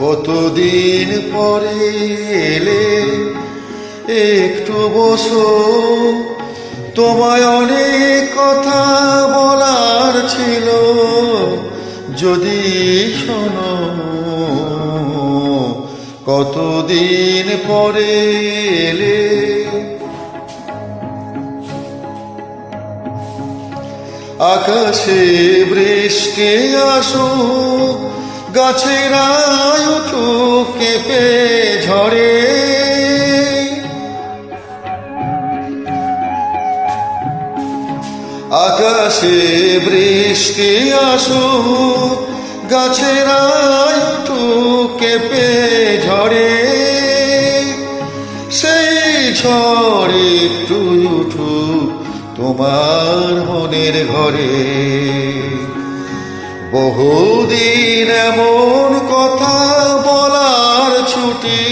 কতদিন পরে এলে? একটু বসো। তোমায় অনেক কথা বলার ছিল। যদি শোনো, কতদিন পরে এলে? আকাশে বৃষ্টি আসো গাছেরা উঠু কেঁপে ঝরে আকাশে বৃষ্টি আসো গাছেরা উঠু কেঁপে ঝরে সেই ঝড়ে একটু উঠু তোমার মনের ঘরে। বহুদিন এমন কথা বলার ছুটি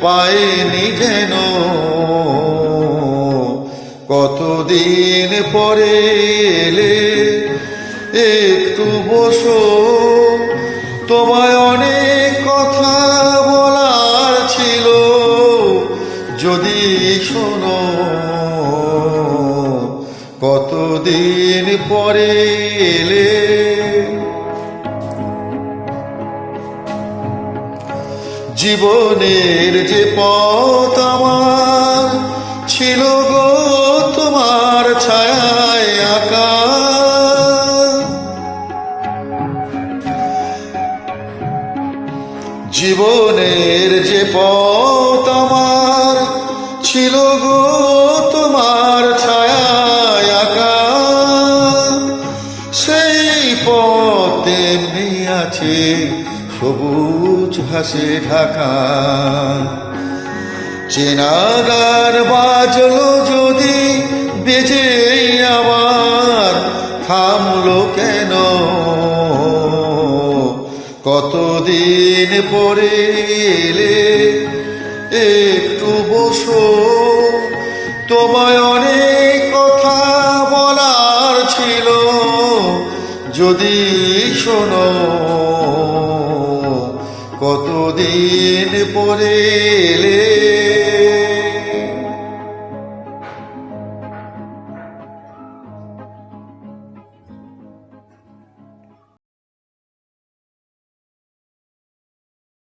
পায়নি যেন। কতদিন পরে এলে একটু বসো, তোমায় অনেক কথা বলার ছিল, যদি শোনো। কতদিন পরে এলে? জীবনের যে পথ আমার ছিল গো তোমার ছায়ায় আঁকা। জীবনের যে পথ সবুজ হাসে ঢাকা। চেনাগার বাজলো যদি বেজে আবার, থামলো কেন? কতদিন পরে এলে? একটু বসো। তোমায় অনেক কথা বলার ছিল। যদি শোনো। কতদিন পরে